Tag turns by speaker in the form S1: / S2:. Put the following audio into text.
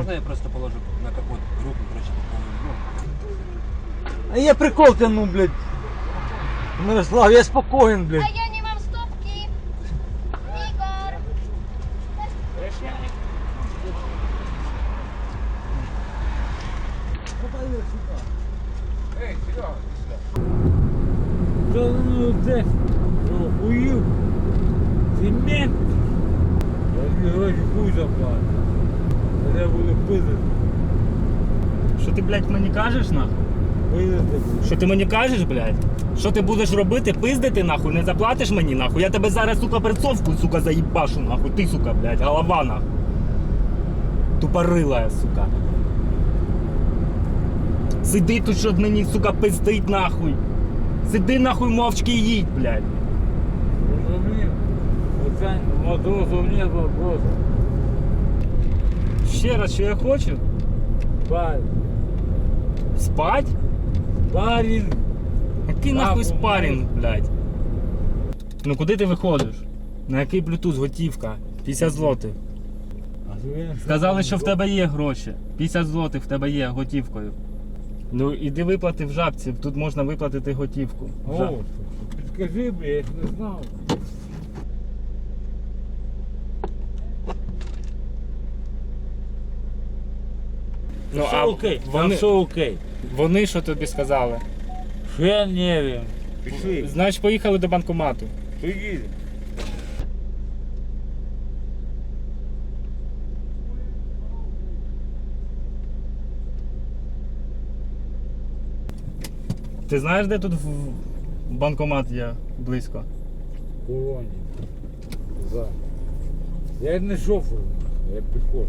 S1: Можно я просто положу на капот руку, короче, пополню?
S2: А я прикол тяну, блядь. Мирослав, я спокоен, блядь.
S3: A ja nie mam stopki. Igor.
S1: Эй, Серега,
S2: Та ну де? Охуїв. Цемент. Я гроші хуй заплатив. Треба було пиздити.
S4: Що ти, блядь, мені кажеш нахуй?
S2: Пиздити.
S4: Що ти мені кажеш, блядь? Що ти будеш робити? Пиздити нахуй? Не заплатиш мені нахуй? Я тебе зараз, сука, перцовку, сука, заїбашу нахуй. Ти, сука, блядь, голова нахуй. Тупорила, сука. Сиди тут, щоб мені, сука, пиздить нахуй. Сиди нахуй мовчки і їдь, блядь.
S2: Розумів? Оце матросов нет вопросу.
S4: Ще раз, що я хочу?
S2: Парень.
S4: Спать?
S2: Парень.
S4: Який
S2: Нахуй,
S4: спарінг, блядь? Ну куди ти виходиш? На який блютуз готівка? 50 злотих. Сказали, що в тебе є гроші. 50 злотих в тебе є готівкою. Ну іди виплати в жабці, тут можна виплатити готівку. В жаб-
S2: О, підскажи, бля, я ж не знав.
S4: Ну,
S2: все
S4: а
S2: окей, там
S4: вони-
S2: все окей.
S4: Вони що тобі сказали?
S2: Ще не. Пішли.
S4: Значить, поїхали до банкомату.
S2: Поїдемо.
S4: Ти знаєш, де тут в- банкомат є близько?
S2: Колонії. За. Я не шофер, я піхот.